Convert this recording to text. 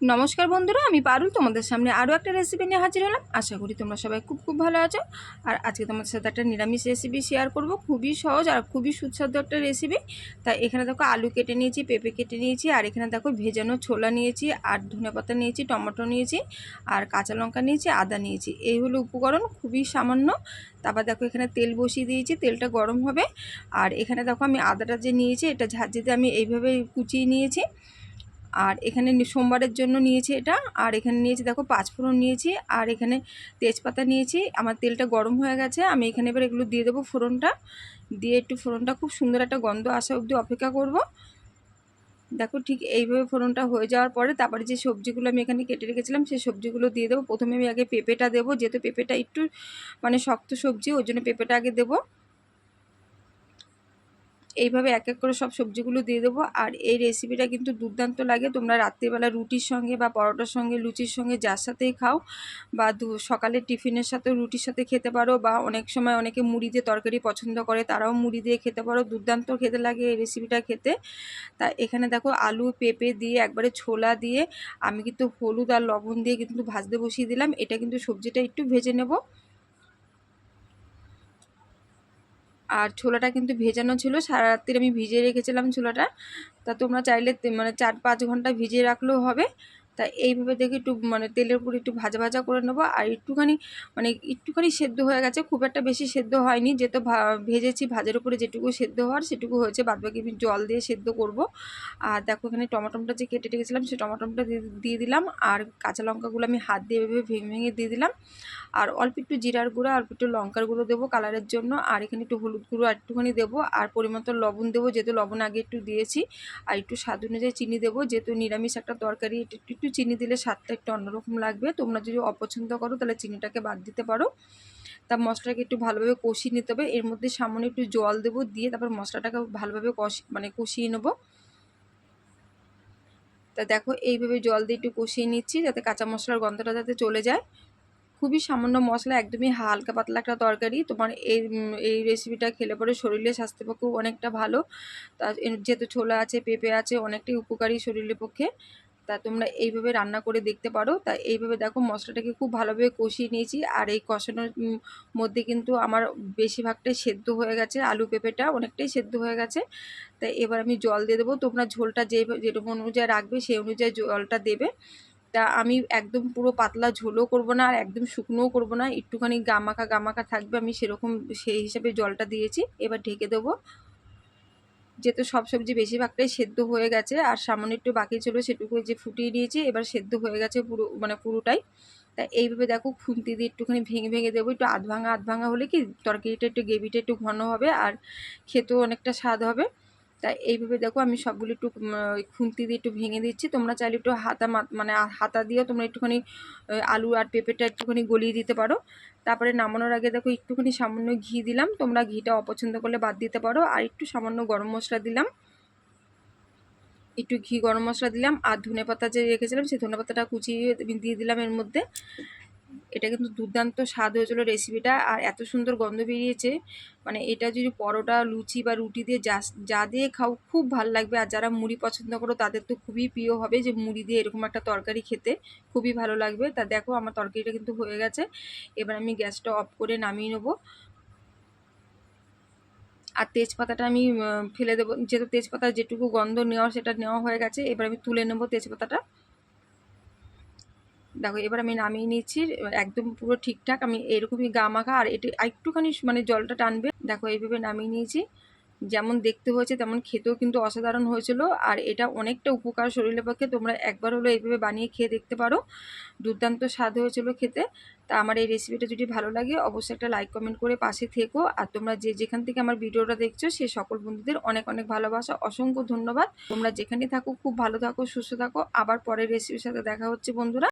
নমস্কার বন্ধুরা, আমি পারুল তোমাদের সামনে আরও একটা রেসিপি নিয়ে হাজির হলাম। আশা করি তোমরা সবাই খুব খুব ভালো আছো। আর আজকে তোমাদের সাথে একটা নিরামিষ রেসিপি শেয়ার করব। খুবই সহজ আর খুবই সুস্বাদু একটা রেসিপি তাই এখানে দেখো আলু কেটে নিয়েছি, পেঁপে কেটে নিয়েছি, আর এখানে দেখো ভেজানো ছোলা নিয়েছি, আর ধনে পাতা নিয়েছি, টমেটো নিয়েছি, আর কাঁচা লঙ্কা নিয়েছি, আদা নিয়েছি। এই হলো উপকরণ, খুবই সামান্য। তারপর দেখো এখানে তেল বসিয়ে দিয়েছি, তেলটা গরম হবে। আর এখানে দেখো আমি আদাটা যে নিয়েছি, এটা ঝাঁঝিতে আমি এইভাবে কুচিয়ে নিয়েছি। আর এখানে সোমবারের জন্য নিয়েছি এটা। আর এখানে নিয়েছি, দেখো, পাঁচফোড়ন নিয়েছি, আর এখানে তেজপাতা নিয়েছি। আমার তেলটা গরম হয়ে গেছে, আমি এখানে এবার এগুলো দিয়ে দেবো ফোড়নটা। দিয়ে একটু ফোড়নটা, খুব সুন্দর একটা গন্ধ আসা অবধি অপেক্ষা করব। দেখো, ঠিক এইভাবে ফোড়নটা হয়ে যাওয়ার পরে তারপরে যে সবজিগুলো আমি এখানে কেটে রেখেছিলাম, সেই সবজিগুলো দিয়ে দেবো। প্রথমে আমি আগে পেঁপেটা দেবো, যেহেতু পেঁপেটা একটু মানে শক্ত সবজি, ওই জন্য পেঁপেটা আগে দেবো। এইভাবে এক এক করে সব সবজিগুলো দিয়ে দেবো। আর এই রেসিপিটা কিন্তু দুর্দান্ত লাগে। তোমরা রাত্রিবেলা রুটির সঙ্গে বা পরোটার সঙ্গে, লুচির সঙ্গে যার সাথেই খাও বা সকালের টিফিনের সাথে রুটির সাথে খেতে পারো বা অনেক সময় অনেকে মুড়ি দিয়ে তরকারি পছন্দ করে, তারাও মুড়ি দিয়ে খেতে পারো। দুর্দান্ত খেতে লাগে এই রেসিপিটা খেতে। তা এখানে দেখো আলু, পেঁপে দিয়ে একবারে ছোলা দিয়ে আমি কিন্তু হলুদ আর লবণ দিয়ে কিন্তু ভাজতে বসিয়ে দিলাম। এটা কিন্তু সবজিটা একটু ভেজে নেব। আর ছোলাটা কিন্তু ভেজানো ছিল। সারা রাত্রির আমি ভিজিয়ে রেখেছিলাম ছোলাটা। তা তোমরা চাইলে মানে চার পাঁচ ঘণ্টা ভিজিয়ে রাখলেও হবে। তা এইভাবে দেখে একটু মানে তেলের উপর একটু ভাজা ভাজা করে নেব। আর একটুখানি মানে একটুখানি সেদ্ধ হয়ে গেছে, খুব একটা বেশি সেদ্ধ হয়নি। যেহেতু ভেজেছি ভাজের উপরে যেটুকু সেদ্ধ হওয়ার সেটুকু হয়েছে, বাদবাকি আমি জল দিয়ে সেদ্ধ করব। আর দেখো এখানে টমাটোমটা যে কেটে রেখেছিলাম সেই টমাটোমটা দিয়ে দিলাম। আর কাঁচা লঙ্কাগুলো আমি হাত দিয়ে এভাবে ভেঙে ভেঙে দিয়ে দিলাম। আর অল্প একটু জিরার গুঁড়ো, অল্প একটু লঙ্কার গুঁড়ো দেবো কালারের জন্য। আর এখানে একটু হলুদ গুঁড়ো আর একটুখানি দেবো। আর পরিমাণ লবণ দেবো, যেহেতু লবণ আগে একটু দিয়েছি। আর একটু স্বাদ অনুযায়ী চিনি দেবো, যেহেতু নিরামিষ একটা তরকারি একটু একটু চিনি দিলে স্বাদটা একটু অন্যরকম লাগবে। তোমরা যদি অপছন্দ করো, তাহলে চিনিটাকে বাদ দিতে পারো। তা মশলাটাকে একটু ভালোভাবে কষিয়ে নিতে হবে। এর মধ্যে সামান্য একটু জল দেবো দিয়ে তারপর মশলাটাকে ভালোভাবে কষি মানে কষিয়ে নেব। তা দেখো, এইভাবে জল দিয়ে একটু কষিয়ে নিচ্ছি যাতে কাঁচা মশলার গন্ধটা যাতে চলে যায়। খুবই সামান্য মশলা, একদমই হালকা পাতলা একটা তরকারি। তোমার এই এই রেসিপিটা খেলে পরে শরীরের স্বাস্থ্যের পক্ষেও অনেকটা ভালো। তা যেহেতু ছোলা আছে, পেঁপে আছে, অনেকটাই উপকারী শরীরের পক্ষে। তা তোমরা এইভাবে রান্না করে দেখতে পারো। তা এইভাবে দেখো মশলাটাকে খুব ভালোভাবে কষিয়ে নিয়েছি। আর এই কষানোর মধ্যে কিন্তু আমার বেশিরভাগটাই সেদ্ধ হয়ে গেছে। আলু পেঁপেটা অনেকটাই সেদ্ধ হয়ে গেছে। তাই এবার আমি জল দিয়ে দেবো। তোমরা ঝোলটা যে, যেরকম অনুযায়ী রাখবে সেই অনুযায়ী জলটা দেবে। তা আমি একদম পুরো পাতলা ঝোলও করব না আর একদম শুকনোও করব না। একটুখানি গামাখা গামাখা থাকবে। আমি সেরকম সেই হিসাবে জলটা দিয়েছি। এবার ঢেকে দেবো। যেহেতু সব সবজি বেশিরভাগটাই সেদ্ধ হয়ে গেছে, আর সামান্য একটু বাকি ছিল সেটুকু যে ফুটিয়ে নিয়েছি, এবার সেদ্ধ হয়ে গেছে পুরো মানে পুরোটাই। তা এইভাবে দেখো খুন্তি দিয়ে একটুখানি ভেঙে ভেঙে দেবো, একটু আধ ভাঙা আধ ভাঙা হলে কি তরকারিটা একটু গ্রেভিটা একটু ঘন হবে, আর খেতেও অনেকটা স্বাদ হবে। তাই এইভাবে দেখো আমি সবগুলো একটু খুন্তি দিয়ে একটু ভেঙে দিচ্ছি। তোমরা চাইলে একটু হাতা মানে হাতা দিয়েও তোমরা একটুখানি আলু আর পেঁপেটা একটুখানি গলিয়ে দিতে পারো। তারপরে নামানোর আগে দেখো একটুখানি সামান্য ঘি দিলাম। তোমরা ঘিটা অপছন্দ করলে বাদ দিতে পারো। আর একটু সামান্য গরম মশলা দিলাম। একটু ঘি গরম মশলা দিলাম। আর ধনে পাতা যে রেখেছিলাম, সেই ধনে পাতাটা কুচিয়ে দিয়ে দিলাম এর মধ্যে। এটা কিন্তু দুর্দান্ত স্বাদ হয়েছিল রেসিপিটা আর এত সুন্দর গন্ধ বেরিয়েছে। মানে এটা যদি পরোটা, লুচি বা রুটি দিয়ে যা যা দিয়ে খাও, খুব ভালো লাগবে। আর যারা মুড়ি পছন্দ করো, তাদের তো খুবই প্রিয় হবে যে মুড়ি দিয়ে এরকম একটা তরকারি খেতে। খুবই ভালো লাগবে। তা দেখো, আমার তরকারিটা কিন্তু হয়ে গেছে। এবার আমি গ্যাসটা অফ করে নামিয়ে নেব। আর তেজপাতাটা আমি ফেলে দেবো। যেহেতু তেজপাতা যেটুকু গন্ধ নেওয়া, সেটা নেওয়া হয়ে গেছে। এবার আমি তুলে নেব তেজপাতাটা। দেখো, এবার আমি নামিয়ে নিচ্ছি একদম পুরো ঠিকঠাক, আমি এরকমই গা মাখা, আর এটা একটুখানি মানে জলটা টানবে। দেখো, এইভাবে নামিয়ে নিয়েছি। যেমন দেখতে হয়েছে, তেমন খেতেও কিন্তু অসাধারণ হয়েছিল, আর এটা অনেকটা উপকার শরীরের পক্ষে। তোমরা একবার হলো এইভাবে বানিয়ে খেয়ে দেখতে পারো। দুর্দান্ত স্বাদ হয়েছিল খেতে। তা আমার এই রেসিপিটা যদি ভালো লাগে, অবশ্যই একটা লাইক কমেন্ট করে পাশে থেকো। আর তোমরা যে যেখান থেকে আমার ভিডিওটা দেখছ, সে সকল বন্ধুদের অনেক অনেক ভালোবাসা, অসংখ্য ধন্যবাদ। তোমরা যেখানে থাকো, খুব ভালো থাকো, সুস্থ থাকো। আবার পরের রেসিপির সাথে দেখা হচ্ছে, বন্ধুরা।